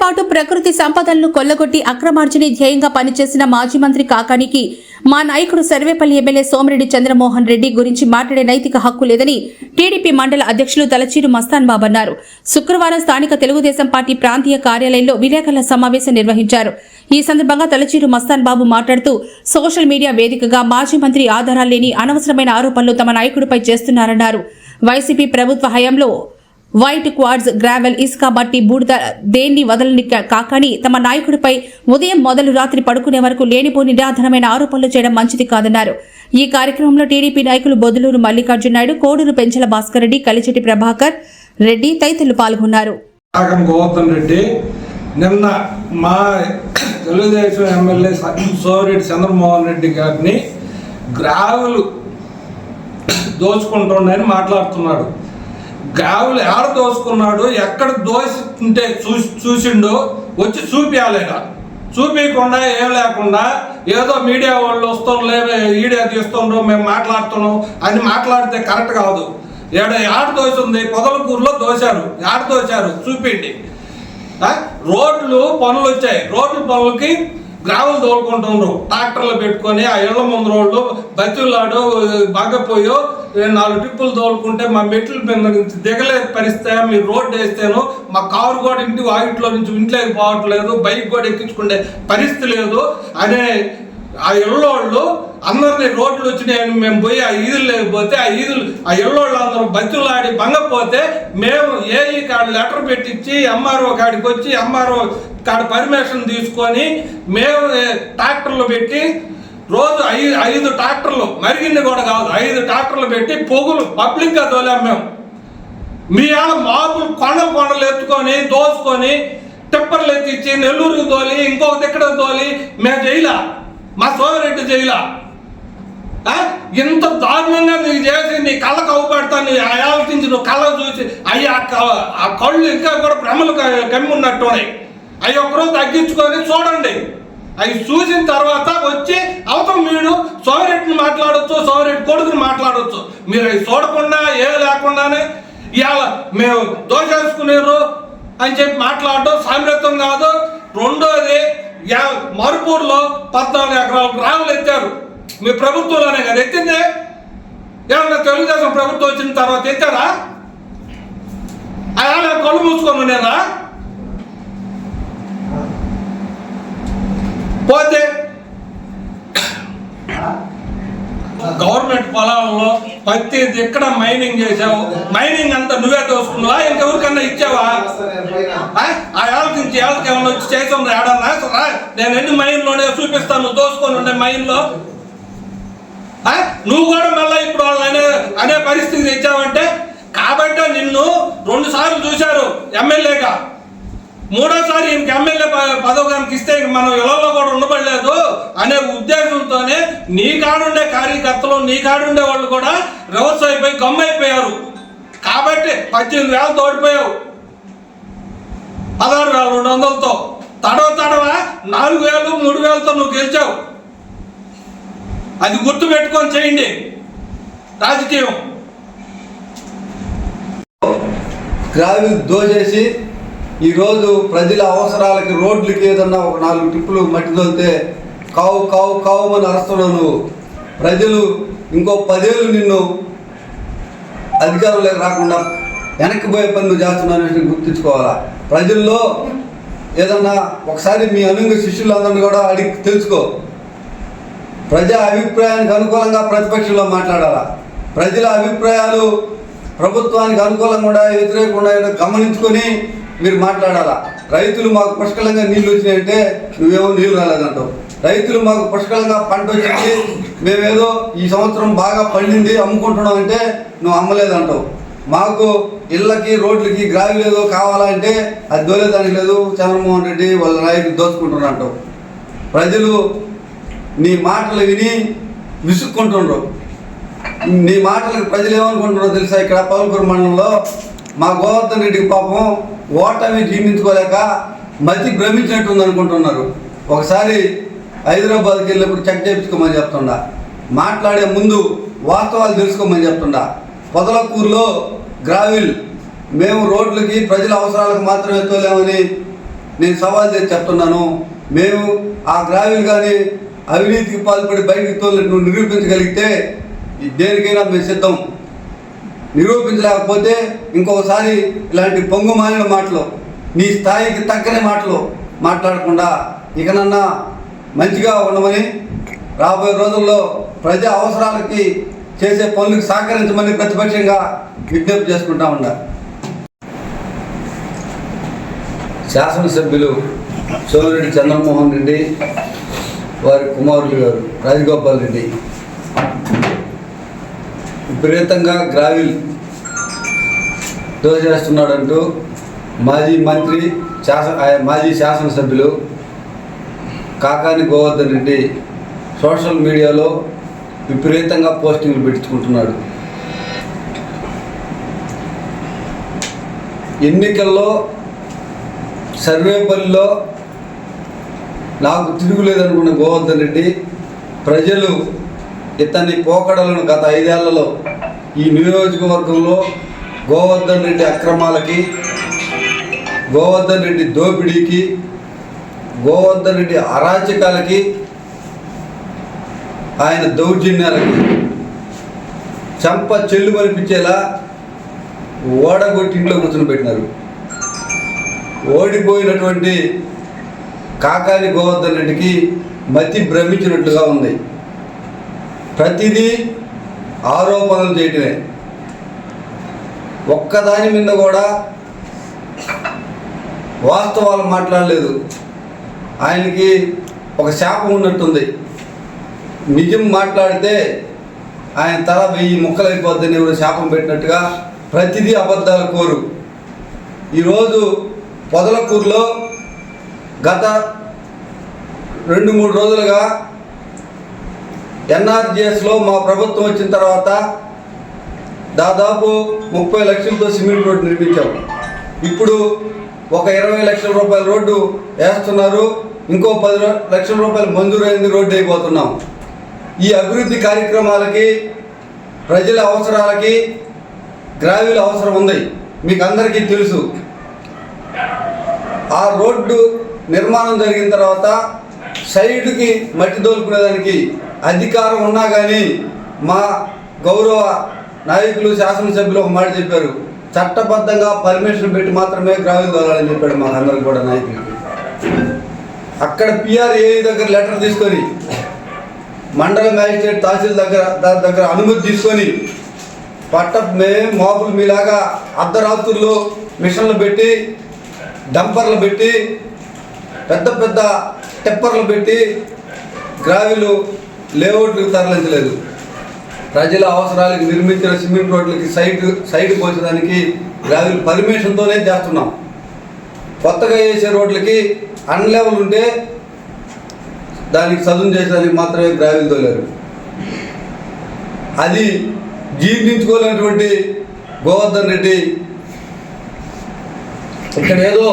పాటు ప్రకృతి సంపదలను కొల్లగొట్టి అక్రమార్జనే ధ్యేయంగా పనిచేసిన మాజీ మంత్రి కాకానికి మా నాయకుడు సర్వేపల్లి ఎమ్మెల్యే సోమిరెడ్డి చంద్రమోహన్ రెడ్డి గురించి మాట్లాడే నైతిక హక్కు లేదని టీడీపీ మండల అధ్యక్షులు తలచీరు మస్తాన్ బాబు అన్నారు. శుక్రవారం స్థానిక తెలుగుదేశం పార్టీ ప్రాంతీయ కార్యాలయంలో విలేకరుల సమావేశం నిర్వహించారు. ఈ సందర్భంగా తలచీరు మస్తాన్ బాబు మాట్లాడుతూ సోషల్ మీడియా వేదికగా మాజీ మంత్రి ఆధారాలు లేని అనవసరమైన ఆరోపణలు తమ నాయకుడిపై చేస్తున్నారన్నారు. వైసీపీ ప్రభుత్వ హయాంలో వైట్ క్వాడ్స్ గ్రావెల్ ఇసుక బట్టి బూడిద దేన్ని వదలని కాకని తమ నాయకుడిపై ఉదయం మొదలు రాత్రి పడుకునే వరకు లేనిపోని నిరాధారమైన ఆరోపణలు చేయడం మంచిది కాదన్నారు. ఈ కార్యక్రమంలో టీడీపీ నాయకులు బొదులూరు మల్లికార్జున నాయుడు కోడూరు పెంచల భాస్కర్ రెడ్డి కలిచెట్టి ప్రభాకర్ రెడ్డి తదితరులు పాల్గొన్నారు. గోవర్ధన్ రెడ్డి నిన్న మా తెలుగుదేశం ఎమ్మెల్యే సోరెడ్డి చంద్రమోహన్ రెడ్డి గారిని గ్రావెలు దోచుకుంటుండని మాట్లాడుతున్నాడు. గావులు ఎక్కడ దోసుకున్నాడు ఎక్కడ దోచుకుంటే చూసి చూసిండో వచ్చి చూపించాలేడా చూపించకుండా ఏం లేకుండా ఏదో మీడియా వాళ్ళు వస్తుండే వీడియో తీస్తుండ్రు మేము మాట్లాడుతున్నాం అని మాట్లాడితే కరెక్ట్ కాదు. ఏడ ఆడ దోసింది? పొదలకూరులో దోశారు. ఆడ దోశారు? చూపిండి రోడ్లు పనులు వచ్చాయి. రోడ్లు పనులకి గ్రావెల్ తోలుకుంటుండ్రు. ట్రాక్టర్లు పెట్టుకొని ఆ ఇళ్ళ ముందు రోడ్లు బతులాడు బాగపోయో నాలుగు ట్రిప్పులు తోలుకుంటే మా మెట్ల మీద నుంచి దిగలే పరిస్థితి మీరు రోడ్డు వేస్తేను మా కారు కూడా ఇంటి వాకిట్లో నుంచి ఇంట్లోకి పోవట్లేదు బైక్ కూడా ఎక్కించుకునే పరిస్థితి లేదు. అనే ఆ ఇళ్ళోళ్ళు అందరినీ రోడ్లు వచ్చినాయని మేము పోయి ఆ ఈదులు లేకపోతే ఆ ఈదులు ఆ ఇళ్ళోళ్ళు అందరూ బతులాడి భంగపోతే మేము ఏఈ కాడ లెటర్ పెట్టించి ఎంఆర్ఓ కాడికి వచ్చి ఎంఆర్ఓ కాడ పర్మిషన్ తీసుకొని మేము ట్రాక్టర్లు పెట్టి రోజు ఐదు ఐదు ట్రాక్టర్లు మరిగిన్ని కూడా కాదు ఐదు ట్రాక్టర్లు పెట్టి పొగులు పబ్లిక్గా తోలాం మేము. మీ ఆడ మాపులు కొండ కొండలు ఎత్తుకొని దోసుకొని టిప్పర్లు ఎత్తిచ్చి నెల్లూరుకి తోలి ఇంకొక దిక్కడ తోలి మేము చేయలా మా సోమరెడ్డి చేయలా ఇంత దారుణంగా నీకు చేసి నీ కళ్ళకు అవుపడతాను నీ ఆలోచించి నువ్వు కళ్ళ చూసి అయ్యి ఆ కళ్ళు ఇంకా కూడా భ్రమలు కమ్మి ఉన్నట్టు ఉన్నాయి అవి ఒకరు తగ్గించుకొని చూడండి. అవి చూసిన తర్వాత వచ్చి అవతల మీరు సోమరెడ్డిని మాట్లాడొచ్చు సోమరెడ్డి కొడుకుని మాట్లాడొచ్చు. మీరు అవి చూడకుండా ఏ లేకుండానే ఇవాళ మేము దోషేసుకునేరు అని చెప్పి మాట్లాడడం సామ్రత్వం కాదు. రెండోది యా- మరుపూర్లో పద్నాలుగు ఎకరాల గ్రాములు ఎత్తారు. మీ ప్రభుత్వంలోనే కదా ఎత్తిందే? ఏమన్నా తెలుగుదేశం ప్రభుత్వం వచ్చిన తర్వాత ఎత్తారా? అలా కళ్ళు మూసుకొని ఉన్నారా? పోతే గవర్నమెంట్ పొలాల్లో పత్తి ఎక్కడ మైనింగ్ చేసావు మైనింగ్ అంతా నువ్వే దోసుకున్నావా ఇంకెవరికన్నా ఇచ్చావా? ఆ? ఆ ఏళ్ళకి ఏళ్ళకి ఏమన్నా వచ్చి చేసాం ఏడన్నా? నేను ఎన్ని మైన్లోనే చూపిస్తాను. తోసుకొని దోసుకొని ఉండే మైన్లో నువ్వు కూడా మళ్ళీ ఇప్పుడు వాళ్ళు అనే అనే పరిస్థితి తెచ్చావంటే కాబట్టి నిన్ను రెండు సార్లు చూశారు ఎమ్మెల్యేగా. మూడోసారి ఈయనకి ఎమ్మెల్యే ప- పదవి కనుక ఇస్తే ఇంక మనం ఇళ్ళలో కూడా ఉండబడలేదు అనే ఉద్దేశంతోనే నీ కాడుండే కార్యకర్తలు నీ కాడుండే వాళ్ళు కూడా రివర్స్ అయిపోయి గమ్మైపోయారు కాబట్టి పద్దెనిమిది వేలు తోడిపోయావు. పదహారు వేల రెండు వందలతో. తడవ తడవ నాలుగు వేలు మూడు వేలతో నువ్వు గెలిచావు. అది గుర్తు పెట్టుకొని చేయండి. రాజకీయం. గ్రావిల్ దోచేసి ఈరోజు ప్రజల అవసరాలకి రోడ్లకి ఏదన్నా ఒక నాలుగు టిప్పులు మట్టి తోలితే కావు కావు కావు అని అరుస్తున్నావు నువ్వు ప్రజలు ఇంకో పదేళ్ళు నిన్ను అధికారంలోకి రాకుండా వెనక్కి పోయే పని నువ్వు చేస్తున్నావు గుర్తుంచుకోవాలా? ప్రజల్లో ఏదన్నా ఒకసారి మీ అనుంగ శిష్యులందరినీ కూడా అడిగి తెలుసుకో. ప్రజా అభిప్రాయానికి అనుకూలంగా ప్రతిపక్షంలో మాట్లాడాలా? ప్రజల అభిప్రాయాలు ప్రభుత్వానికి అనుకూలంగా ఉండా వ్యతిరేకంగా గమనించుకొని మీరు మాట్లాడాలా? రైతులు మాకు పుష్కలంగా నీళ్ళు వచ్చినాయంటే నువ్వేమో నీళ్ళు రాలేదంటావు. రైతులు మాకు పుష్కలంగా పంట వచ్చింది మేమేదో ఈ సంవత్సరం బాగా పండింది అమ్ముకుంటున్నాం అంటే నువ్వు అమ్మలేదంటావు. మాకు ఇళ్ళకి రోడ్లకి గ్రావి లేదో కావాలంటే అది దోలేదానికి లేదు చంద్రమోహన్ రెడ్డి వాళ్ళ నాయకులు దోచుకుంటున్నారు ప్రజలు నీ మాటలు విని విసుక్కుంటుండ్రు. నీ మాటలకు ప్రజలు ఏమనుకుంటున్నారో తెలుసా? ఇక్కడ పవన్ మండలంలో మా గోవర్ధన్ రెడ్డికి పాపం ఓటమి జీర్ణించుకోలేక మతి భ్రమించినట్టుంది అనుకుంటున్నారు ఒకసారి హైదరాబాద్కి వెళ్ళినప్పుడు చెక్ చేయించుకోమని చెప్తుండా. మాట్లాడే ముందు వాస్తవాలు తెలుసుకోమని చెప్తుండా. పొదలకూరులో గ్రావిల్ మేము రోడ్లకి ప్రజల అవసరాలకు మాత్రమే తోలేమని నేను సవాల్ చేసి చెప్తున్నాను. మేము ఆ గ్రావిల్ కానీ అవినీతికి పాల్పడి బయటికి తోలినట్టు నిరూపించగలిగితే దేనికైనా మేము సిద్ధం. నిరూపించలేకపోతే ఇంకొకసారి ఇలాంటి పొంగు మాలిన మాటలు నీ స్థాయికి తగ్గని మాటలు మాట్లాడకుండా ఇకనన్నా మంచిగా ఉండమని రాబోయే రోజుల్లో ప్రజా అవసరాలకి చేసే పనులకు సహకరించమని ప్రతిపక్షంగా విజ్ఞప్తి చేసుకుంటా ఉన్నారు శాసనసభ్యులు సోమిరెడ్డి చంద్రమోహన్ రెడ్డి వారి కుమారులు గారు రాజగోపాల్ రెడ్డి. విపరీతంగా గ్రావిల్ దోచేస్తున్నాడంటూ మాజీ మంత్రి శాస మాజీ శాసనసభ్యులు కాకాని గోవర్ధన్ రెడ్డి సోషల్ మీడియాలో విపరీతంగా పోస్టింగ్లు పెట్టించుకుంటున్నాడు ఎన్నికల్లో సర్వేపల్లిలో నాకు తిరుగులేదనుకున్న గోవర్ధన్ రెడ్డి ప్రజలు ఇతని పోకడలను గత ఐదేళ్ళలో ఈ నియోజకవర్గంలో గోవర్ధన్ రెడ్డి అక్రమాలకి గోవర్ధన్ రెడ్డి దోపిడీకి గోవర్ధన్ రెడ్డి అరాచకాలకి ఆయన దౌర్జన్యాలకి చంప చెల్లు మనిపించేలా ఓడగొట్టి ఇంట్లో కూర్చొని పెట్టినారు. ఓడిపోయినటువంటి కాకాని గోవర్ధన్ రెడ్డికి మతి భ్రమించినట్లుగా ఉంది. ప్రతిదీ ఆరోపణలు చేయటమే. ఒక్కదాని మీద కూడా వాస్తవాలు మాట్లాడలేదు. ఆయనకి ఒక శాపం ఉన్నట్టుంది. నిజం మాట్లాడితే ఆయన తల వెయ్యి ముక్కలైపోద్దని ఎవరు శాపం పెట్టినట్టుగా ప్రతిదీ అబద్ధాల కోరు. ఈరోజు పొదలకూరులో గత రెండు మూడు రోజులుగా ఎన్ఆర్జిఎస్లో మా ప్రభుత్వం వచ్చిన తర్వాత దాదాపు ముప్పై లక్షలతో సిమెంట్ రోడ్డు నిర్మించాం. ఇప్పుడు ఒక ఇరవై లక్షల రూపాయల రోడ్డు వేస్తున్నారు. ఇంకో పది లక్షల రూపాయలు మంజూరైంది రోడ్డు అయిపోతున్నాం. ఈ అభివృద్ధి కార్యక్రమాలకి ప్రజల అవసరాలకి గ్రావీల అవసరం ఉంది. మీకు అందరికీ తెలుసు. ఆ రోడ్డు నిర్మాణం జరిగిన తర్వాత సైడ్కి మట్టి దోలుకునేదానికి అధికారం ఉన్నా కానీ మా గౌరవ నాయకులు శాసనసభ్యులు ఒక మాట చెప్పారు. చట్టబద్ధంగా పర్మిషన్ పెట్టి మాత్రమే గ్రామీణ దోలాలని చెప్పాడు మాకందరికి కూడా నాయకులు. అక్కడ పిఆర్ఏ దగ్గర లెటర్ తీసుకొని మండల మ్యాజిస్ట్రేట్ తహసీల్ దగ్గర దాని దగ్గర అనుమతి తీసుకొని పట్ట మేము మాపులు మీలాగా అర్ధరాత్రుల్లో మిషన్లు పెట్టి డంపర్లు పెట్టి పెద్ద పెద్ద టెప్పర్లు పెట్టి గ్రావిలు లేఅవుట్లకు తరలించలేదు ప్రజల అవసరాలకు నిర్మించిన సిమెంట్ రోడ్లకి సైట్ సైట్ పోసేదానికి గ్రావిల్ పర్మిషన్తోనే చేస్తున్నాం. కొత్తగా వేసే రోడ్లకి అన్లెవెల్ ఉంటే దానికి చదువు చేసేదానికి మాత్రమే గ్రావిల్ తోలేరు. అది జీర్ణించుకోలేనటువంటి గోవర్ధన్ రెడ్డి ఇక్కడ ఏదో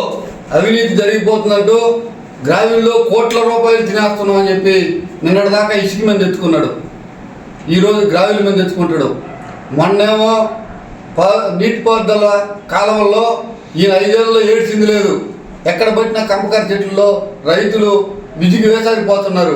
అవినీతి జరిగిపోతుందంటూ గ్రామీణలో కోట్ల రూపాయలు తినేస్తున్నాం అని చెప్పి నిన్నటిదాకా ఇసుక మీద తెచ్చుకున్నాడు ఈరోజు గ్రావెల్ మీద తెచ్చుకుంటాడు మొన్నేమో ప నీటిపారుదల కాలంలో ఈయన ఐదేళ్ళలో ఏడ్చింది లేదు. ఎక్కడ పట్టిన కంపకార చెట్లలో రైతులు విజిగి వేసారిపోతున్నారు.